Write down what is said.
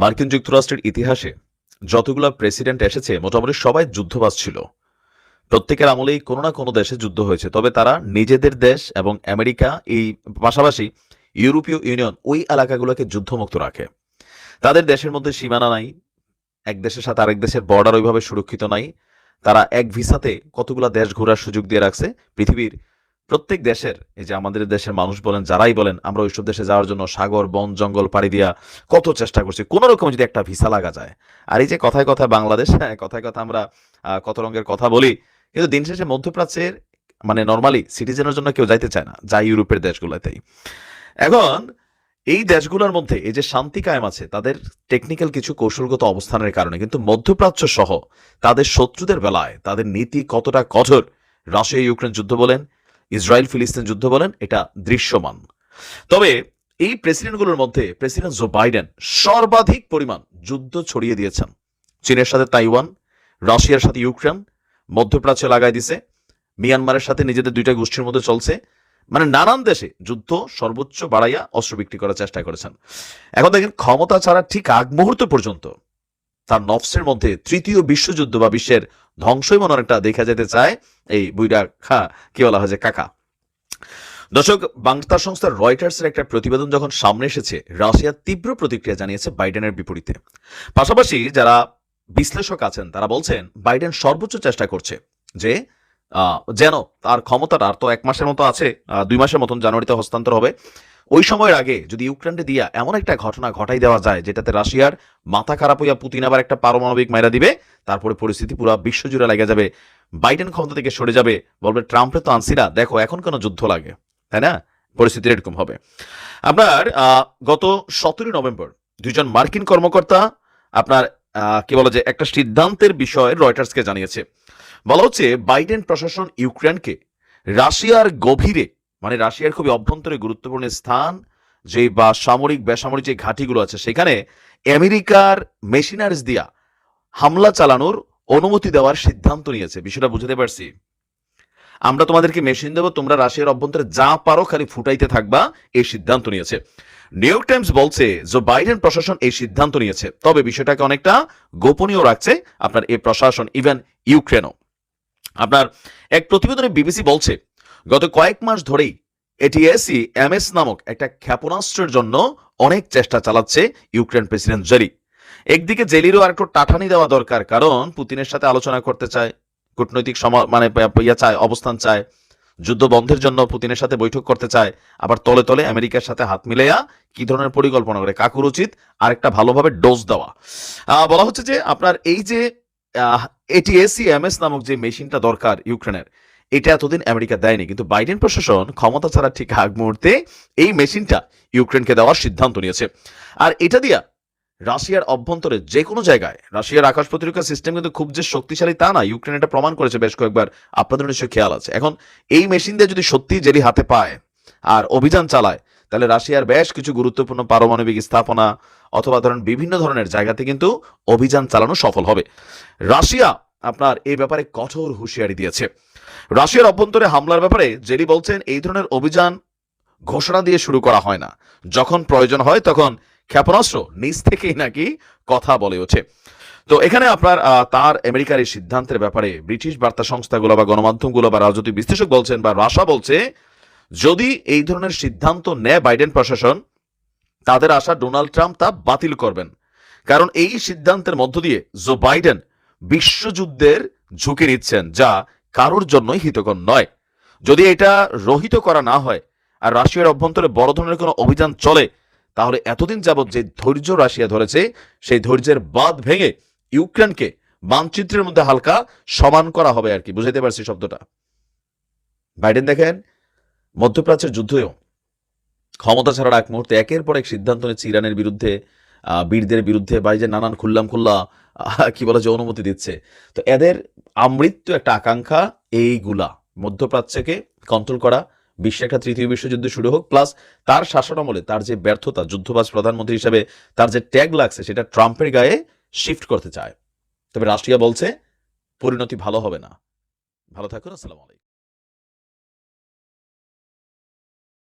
মার্কিন যুক্তরাষ্ট্রের ইতিহাসে যতগুলো প্রেসিডেন্ট এসেছে, মোটামুটি সবাই যুদ্ধবাজ ছিল। প্রত্যেকের আমলেই কোনো না কোনো দেশে যুদ্ধ হয়েছে, তবে তারা নিজেদের দেশ এবং আমেরিকা, এই পাশাপাশি ইউরোপীয় ইউনিয়ন, ওই এলাকাগুলোকে যুদ্ধমুক্ত রাখে। তাদের দেশের মধ্যে সীমানা নাই, এক দেশের সাথে আরেক দেশের বর্ডার ওইভাবে সুরক্ষিত নাই। তারা এক ভিসাতে কতগুলা দেশ ঘোরার সুযোগ দিয়ে রাখছে, পৃথিবীর প্রত্যেক দেশের, এই যে আমাদের দেশের মানুষ বলেন, যারাই বলেন, আমরা ওইসব দেশে যাওয়ার জন্য সাগর, বন, জঙ্গল পাড়ি দিয়া কত চেষ্টা করছি। কোন রকম যদি একটা ভিসা লাগা যায়। আর এই যে কথায় কথায় বাংলাদেশ হ্যাঁ কথায় কথা আমরা কত রঙের কথা বলি, কিন্তু দিন শেষে মধ্যপ্রাচ্যের মানে নর্মালি সিটিজেনের জন্য কেউ যাইতে চায় না যায় ইউরোপের দেশগুলোতেই। এখন এই দেশগুলোর মধ্যে এই যে শান্তি কায়েম আছে, তাদের টেকনিক্যাল কিছু কৌশলগত অবস্থানের কারণে, কিন্তু মধ্যপ্রাচ্য সহ তাদের শত্রুদের বেলায় তাদের নীতি কতটা কঠোর রাশিয়া ইউক্রেন যুদ্ধ বলেন ইসরায়েল ফিলিস্তিন যুদ্ধ বলেন, এটা দৃশ্যমান। তবে এই প্রেসিডেন্টগুলোর মধ্যে প্রেসিডেন্ট জো বাইডেন সর্বাধিক পরিমাণ যুদ্ধ ছড়িয়ে দিয়েছেন। চীনের সাথে তাইওয়ান, রাশিয়ার সাথে ইউক্রেন, মধ্যপ্রাচ্যে লাগাই দিছে, মিয়ানমারের সাথে নিজেদের দুইটা গোষ্ঠীর মধ্যে চলছে। মানে নানান দেশে যুদ্ধ সর্বোচ্চ বাড়াইয়া অস্ত্র বিক্রি করার চেষ্টা করেছেন। এখন দেখেন, ক্ষমতা ছাড়া ঠিক আগ মুহূর্ত পর্যন্ত তার নফসের মধ্যে তৃতীয় বিশ্বযুদ্ধ বা বিশ্বের ধ্বংসই মনে অনেকটা দেখা যেতে চায়। এই বুইরা খা, কি বলা হয় যে কাকা। দর্শক বার্তা সংস্থা রয়টার্সের একটা প্রতিবেদন যখন সামনে এসেছে রাশিয়া তীব্র প্রতিক্রিয়া জানিয়েছে বাইডেনের বিপরীতে। পাশাপাশি যারা বিশ্লেষক আছেন, তারা বলছেন, বাইডেন সর্বোচ্চ চেষ্টা করছে যে যেন তার ক্ষমতাটা আর তো এক মাসের মতো আছে দুই মাসের মতন জানুয়ারিতে হস্তান্তর হবে। ওই সময়ের আগে যদি ইউক্রেনকে দিয়া এমন একটা ঘটনা ঘটাই দেওয়া যায় যেটাতে রাশিয়ার মাথা খারাপ হইয়া পুতিন আবার একটা পারমাণবিক মাইরা দিবে, তারপরে পরিস্থিতি পুরো বিশ্বজুড়ে লেগে যাবে, বাইডেন ক্ষমতা থেকে সরে যাবে, বলবে ট্রাম্পে তো আনছি না দেখো এখন কেন যুদ্ধ লাগে, তাই না? পরিস্থিতি এরকম হবে। আপনার গত সতেরোই নভেম্বর দুজন মার্কিন কর্মকর্তা আপনার কি বলে যে একটা সিদ্ধান্তের বিষয়ে রয়টার্সকে জানিয়েছে। বলা হচ্ছে বাইডেন প্রশাসন ইউক্রেনকে রাশিয়ার গভীরে মানে রাশিয়ার খুবই অভ্যন্তরে গুরুত্বপূর্ণ স্থান যে বা সামরিক, বেসামরিক যে ঘাঁটিগুলো আছে, সেখানে আমেরিকার মেশিনারিজ দিয়া হামলা চালানোর অনুমতি দেওয়ার সিদ্ধান্ত নিয়েছে। বিষয়টা বুঝতে পারছি? আমরা তোমাদেরকে মেশিন দেবো, তোমরা রাশিয়ার অভ্যন্তরে যা পারো খালি ফুটাইতে থাকবা, এই সিদ্ধান্ত নিয়েছে। নিউ ইয়র্ক টাইমস বলছে যে বাইডেন প্রশাসন এই সিদ্ধান্ত নিয়েছে। তবে বিষয়টাকে অনেকটা গোপনীয় রাখছে আপনার এই প্রশাসন ইভেন ইউক্রেনও আপনার এক প্রতিবেদনে বিবিসি বলছে গত কয়েক মাস ধরেই এটিএসি এমএস নামক একটা ক্ষেপণাস্ত্রের জন্য অনেক চেষ্টা চালাচ্ছে ইউক্রেন প্রেসিডেন্ট জেরি। একদিকে জেলিরও আর একটু টাঠানি দেওয়া দরকার, কারণ পুতিনের সাথে আলোচনা করতে চায়, কূটনৈতিক মানে ইয়া চায়, অবস্থান চায়, যুদ্ধ বন্ধের জন্য পুতিনের সাথে বৈঠক করতে চায়, আবার তলে তলে আমেরিকার সাথে হাত মিলাইয়া কি ধরনের পরিকল্পনা করে? কাকুর উচিত আরেকটা ভালোভাবে ডোজ দেওয়া। বলা হচ্ছে যে আপনার এই যে এটিএসি এমএস নামক যে মেশিনটা দরকার ইউক্রেনের এটা এতদিন আমেরিকা দেয়নি, কিন্তু বাইডেন প্রশাসন ক্ষমতা ছাড়া ঠিক আগ মুহূর্তে এই মেশিনটা ইউক্রেনকে দেওয়ার সিদ্ধান্ত নিয়েছে। আর এটা দিয়া রাশিয়ার অভ্যন্তরে যে কোনো জায়গায়, রাশিয়ার আকাশ প্রতিরক্ষা সিস্টেম কিন্তু খুব যে শক্তিশালী তা না, ইউক্রেন এটা প্রমাণ করেছে বেশ কয়েকবার। আপনাদের নিশ্চয়ই খেয়াল আছে। এখন এই মেশিন দিয়ে যদি সত্যি জেলি হাতে পায় আর অভিযান চালায়, তাহলে রাশিয়ার বেশ কিছু গুরুত্বপূর্ণ পারমাণবিক স্থাপনা অথবা ধরেন বিভিন্ন ধরনের জায়গাতে কিন্তু অভিযান চালানো সফল হবে। রাশিয়া আপনার এই ব্যাপারে কঠোর হুঁশিয়ারি দিয়েছে। রাশিয়ার অভ্যন্তরে হামলার ব্যাপারে জেলি বলছেন, এই ধরনের অভিযান ঘোষণা দিয়ে শুরু করা হয় না। যখন প্রয়োজন হয় তখন ক্ষেপণাস্ত্র নিজ থেকেই নাকি কথা বলে ওঠে। তো এখানে আপনার তার আমেরিকার এই সিদ্ধান্তের ব্যাপারে ব্রিটিশ বার্তা সংস্থাগুলো বা গণমাধ্যমগুলো বা রাজনৈতিক বিশ্লেষক বলছেন বা রাশা বলছে, যদি এই ধরনের সিদ্ধান্ত নেয় বাইডেন প্রশাসন, তাদের আশা ডোনাল্ড ট্রাম্প তা বাতিল করবেন। কারণ এই সিদ্ধান্তের মধ্য দিয়ে জো বাইডেন বিশ্বযুদ্ধের ঝুঁকি নিচ্ছেন, যা কারোর জন্যই হিতকর নয়। যদি এটা রহিত করা না হয় আর রাশিয়ার অভ্যন্তরে বড় ধরনের কোনো অভিযান চলে, তাহলে এতদিন যাবৎ যে ধৈর্য রাশিয়া ধরেছে, সেই ধৈর্যের বাঁধ ভেঙে ইউক্রেনকে মানচিত্রের মধ্যে হালকা সমান করা হবে আর কি। বুঝাইতে পারছি শব্দটা? বাইডেন দেখেন, মধ্যপ্রাচ্যের যুদ্ধেও ক্ষমতা ছাড়ার এক মুহূর্তে একের পর এক সিদ্ধান্ত নিচ্ছে ইরানের বিরুদ্ধে বীরদের বিরুদ্ধে বা যে নানান খুল্লাম খুল্লা কি বলে যে অনুমতি দিচ্ছে। তো এদের আমৃত্যু একটা আকাঙ্ক্ষা, এইগুলা মধ্যপ্রাচ্যকে কন্ট্রোল করা, বিশ্বে একটা তৃতীয় বিশ্বযুদ্ধ শুরু হোক প্লাস তার শাসনামলে তার যে ব্যর্থতা, যুদ্ধবাজ প্রধানমন্ত্রী হিসেবে তার যে ট্যাগ লাগছে, সেটা ট্রাম্পের গায়ে শিফট করতে চায়। তবে রাশিয়া বলছে, পরিণতি ভালো হবে না। ভালো থাকুন, আসসালামু আলাইকুম।